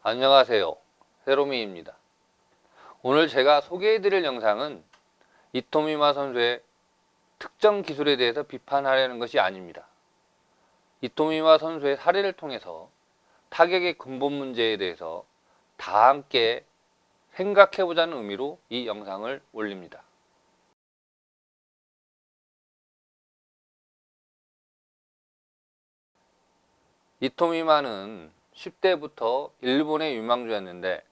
안녕하세요. 세로미입니다. 오늘 제가 소개해드릴 영상은 이토미마 선수의 특정 기술에 대해서 비판하려는 것이 아닙니다. 이토미마 선수의 사례를 통해서 타격의 근본 문제에 대해서 다 함께 생각해보자는 의미로 이 영상을 올립니다. 이토미마는 10대부터 일본의 유망주였는데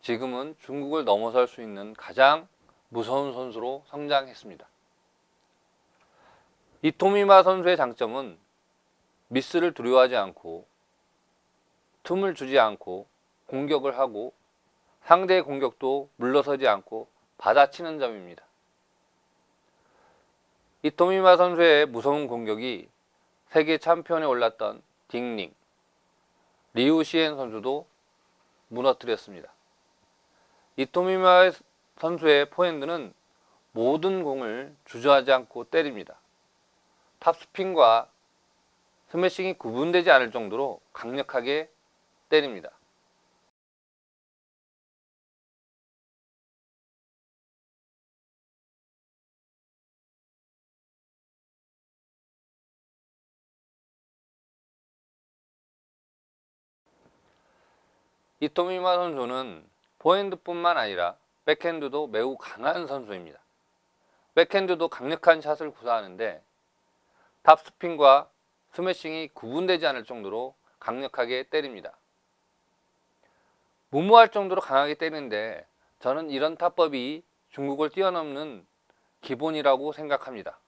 지금은 중국을 넘어설 수 있는 가장 무서운 선수로 성장했습니다. 이토미마 선수의 장점은 미스를 두려워하지 않고 틈을 주지 않고 공격을 하고 상대의 공격도 물러서지 않고 받아치는 점입니다. 이토미마 선수의 무서운 공격이 세계 챔피언에 올랐던 딩링, 리우 시엔 선수도 무너뜨렸습니다. 이토미마 선수의 포핸드는 모든 공을 주저하지 않고 때립니다. 탑스핀과 스매싱이 구분되지 않을 정도로 강력하게 때립니다. 이토미마 선수는 포핸드뿐만 아니라 백핸드도 매우 강한 선수입니다. 백핸드도 강력한 샷을 구사하는데 탑스핀과 스매싱이 구분되지 않을 정도로 강력하게 때립니다. 무모할 정도로 강하게 때리는데 저는 이런 타법이 중국을 뛰어넘는 기본이라고 생각합니다.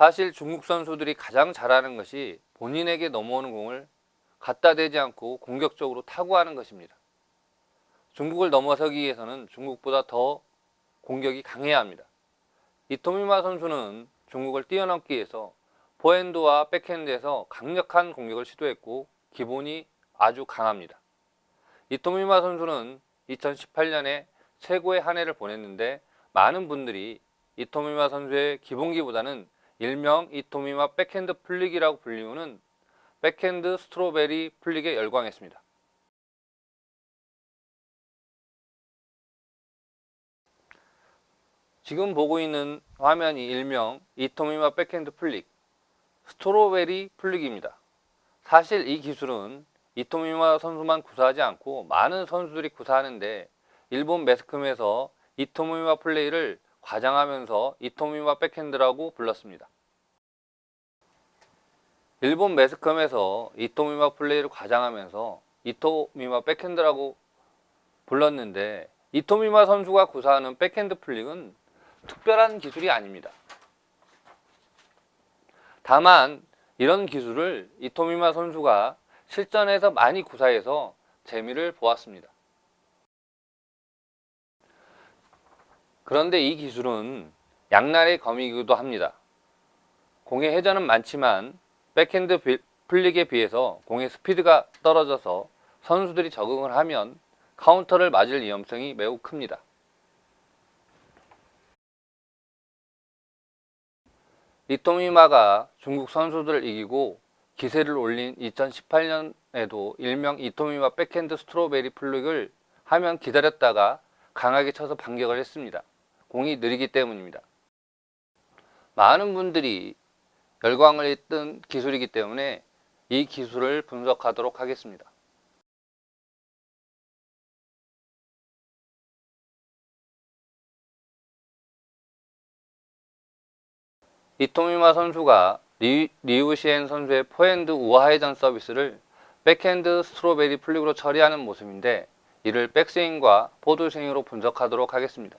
사실 중국 선수들이 가장 잘하는 것이 본인에게 넘어오는 공을 갖다 대지 않고 공격적으로 타고 하는 것입니다. 중국을 넘어서기 위해서는 중국보다 더 공격이 강해야 합니다. 이토미마 선수는 중국을 뛰어넘기 위해서 포핸드와 백핸드에서 강력한 공격을 시도했고 기본이 아주 강합니다. 이토미마 선수는 2018년에 최고의 한 해를 보냈는데 많은 분들이 이토미마 선수의 기본기보다는 일명 이토미마 백핸드 플릭이라고 불리우는 백핸드 스트로베리 플릭에 열광했습니다. 지금 보고 있는 화면이 일명 이토미마 백핸드 플릭 스트로베리 플릭입니다. 사실 이 기술은 이토미마 선수만 구사하지 않고 많은 선수들이 구사하는데 일본 매스컴에서 이토미마 플레이를 과장하면서 이토미마 백핸드라고 불렀습니다. 일본 매스컴에서 이토미마 플레이를 과장하면서 이토미마 백핸드라고 불렀는데 이토미마 선수가 구사하는 백핸드 플릭은 특별한 기술이 아닙니다. 다만 이런 기술을 이토미마 선수가 실전에서 많이 구사해서 재미를 보았습니다. 그런데 이 기술은 양날의 검이기도 합니다. 공의 회전은 많지만 백핸드 플릭에 비해서 공의 스피드가 떨어져서 선수들이 적응을 하면 카운터를 맞을 위험성이 매우 큽니다. 이토미마가 중국 선수들을 이기고 기세를 올린 2018년에도 일명 이토미마 백핸드 스트로베리 플릭을 하면 기다렸다가 강하게 쳐서 반격을 했습니다. 공이 느리기 때문입니다. 많은 분들이 열광을 했던 기술이기 때문에 이 기술을 분석하도록 하겠습니다. 이토미마 선수가 리, 리우시엔 선수의 포핸드 우하회전 서비스를 백핸드 스트로베리 플릭으로 처리하는 모습인데 이를 백스윙과 포드스윙으로 분석하도록 하겠습니다.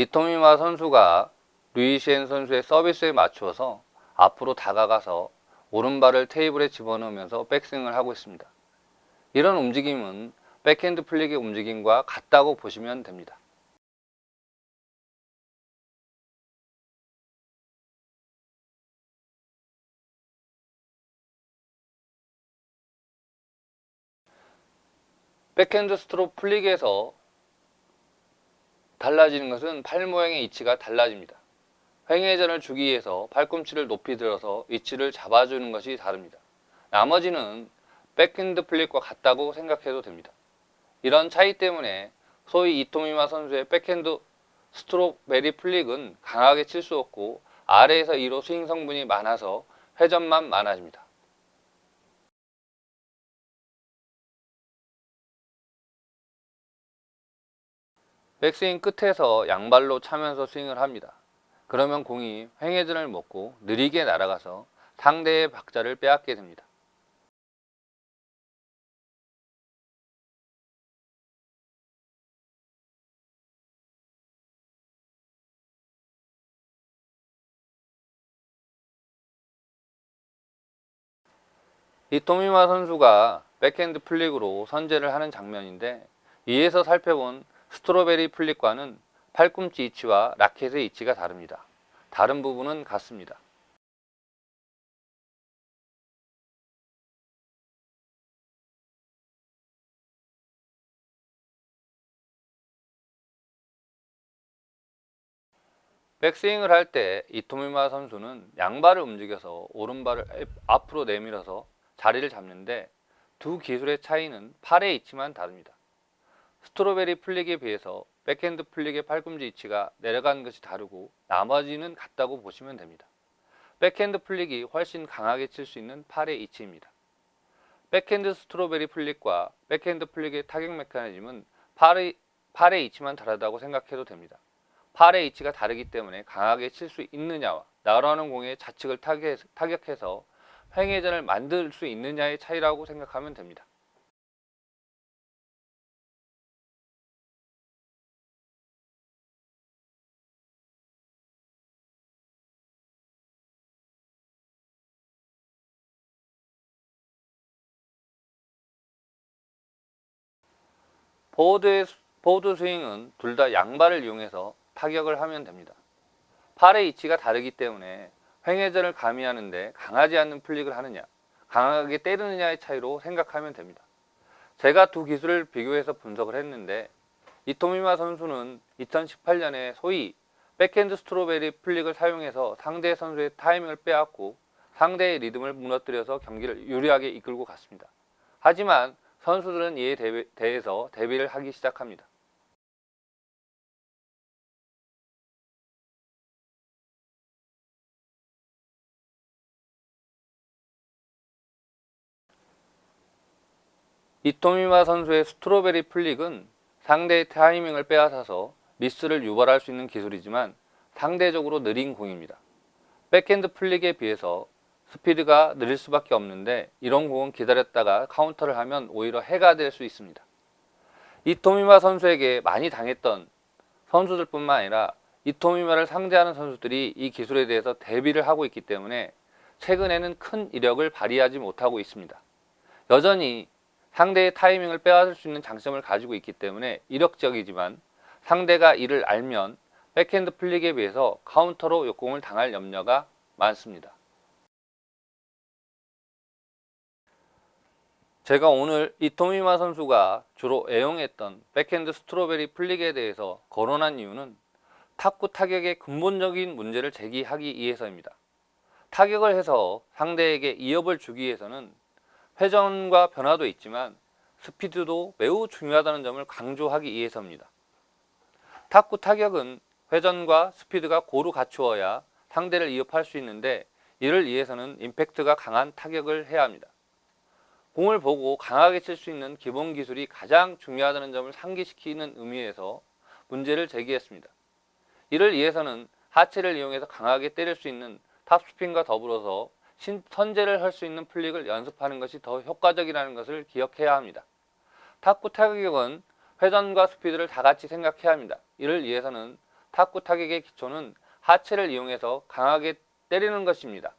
이토미마 선수가 루이시엔 선수의 서비스에 맞추어서 앞으로 다가가서 오른발을 테이블에 집어넣으면서 백스윙을 하고 있습니다. 이런 움직임은 백핸드 플릭의 움직임과 같다고 보시면 됩니다. 백핸드 스트로 플릭에서 달라지는 것은 팔 모양의 위치가 달라집니다. 횡회전을 주기 위해서 팔꿈치를 높이 들어서 위치를 잡아주는 것이 다릅니다. 나머지는 백핸드 플립과 같다고 생각해도 됩니다. 이런 차이 때문에 소위 이토미마 선수의 백핸드 스트로베리 플릭은 강하게 칠 수 없고 아래에서 2로 스윙 성분이 많아서 회전만 많아집니다. 백스윙 끝에서 양발로 차면서 스윙을 합니다. 그러면 공이 횡회전을 먹고 느리게 날아가서 상대의 박자를 빼앗게 됩니다. 이토미마 선수가 백핸드 플릭으로 선제를 하는 장면인데 이에서 살펴본 스트로베리 플릭과는 팔꿈치 위치와 라켓의 위치가 다릅니다. 다른 부분은 같습니다. 백스윙을 할 때 이토미마 선수는 양발을 움직여서 오른발을 앞으로 내밀어서 자리를 잡는데 두 기술의 차이는 팔의 위치만 다릅니다. 스트로베리 플릭에 비해서 백핸드 플릭의 팔꿈치 위치가 내려간 것이 다르고 나머지는 같다고 보시면 됩니다. 백핸드 플릭이 훨씬 강하게 칠 수 있는 팔의 위치입니다. 백핸드 스트로베리 플릭과 백핸드 플릭의 타격 메커니즘은 팔의, 팔의 위치만 다르다고 생각해도 됩니다. 팔의 위치가 다르기 때문에 강하게 칠 수 있느냐와 날아오는 공의 좌측을 타격, 타격해서 횡회전을 만들 수 있느냐의 차이라고 생각하면 됩니다. 보드의 보드 스윙은 둘 다 양발을 이용해서 타격을 하면 됩니다. 팔의 위치가 다르기 때문에 횡회전을 가미하는데 강하지 않는 플릭을 하느냐, 강하게 때리느냐의 차이로 생각하면 됩니다. 제가 두 기술을 비교해서 분석을 했는데 이토미마 선수는 2018년에 소위 백핸드 스트로베리 플릭을 사용해서 상대 선수의 타이밍을 빼앗고 상대의 리듬을 무너뜨려서 경기를 유리하게 이끌고 갔습니다. 하지만 선수들은 이에 대해서 대비를 하기 시작합니다. 이토미마 선수의 스트로베리 플릭은 상대의 타이밍을 빼앗아서 미스를 유발할 수 있는 기술이지만 상대적으로 느린 공입니다. 백핸드 플릭에 비해서 스피드가 느릴 수밖에 없는데 이런 공은 기다렸다가 카운터를 하면 오히려 해가 될 수 있습니다. 이토미마 선수에게 많이 당했던 선수들뿐만 아니라 이토미마를 상대하는 선수들이 이 기술에 대해서 대비를 하고 있기 때문에 최근에는 큰 이력을 발휘하지 못하고 있습니다. 여전히 상대의 타이밍을 빼앗을 수 있는 장점을 가지고 있기 때문에 이력적이지만 상대가 이를 알면 백핸드 플릭에 비해서 카운터로 역공을 당할 염려가 많습니다. 제가 오늘 이토미마 선수가 주로 애용했던 백핸드 스트로베리 플릭에 대해서 거론한 이유는 탁구 타격의 근본적인 문제를 제기하기 위해서입니다. 타격을 해서 상대에게 이업을 주기 위해서는 회전과 변화도 있지만 스피드도 매우 중요하다는 점을 강조하기 위해서입니다. 탁구 타격은 회전과 스피드가 고루 갖추어야 상대를 이업할 수 있는데 이를 위해서는 임팩트가 강한 타격을 해야 합니다. 공을 보고 강하게 칠 수 있는 기본 기술이 가장 중요하다는 점을 상기시키는 의미에서 문제를 제기했습니다. 이를 위해서는 하체를 이용해서 강하게 때릴 수 있는 탑스핀과 더불어서 선제를 할 수 있는 플릭을 연습하는 것이 더 효과적이라는 것을 기억해야 합니다. 탁구 타격은 회전과 스피드를 다 같이 생각해야 합니다. 이를 위해서는 탁구 타격의 기초는 하체를 이용해서 강하게 때리는 것입니다.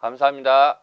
감사합니다.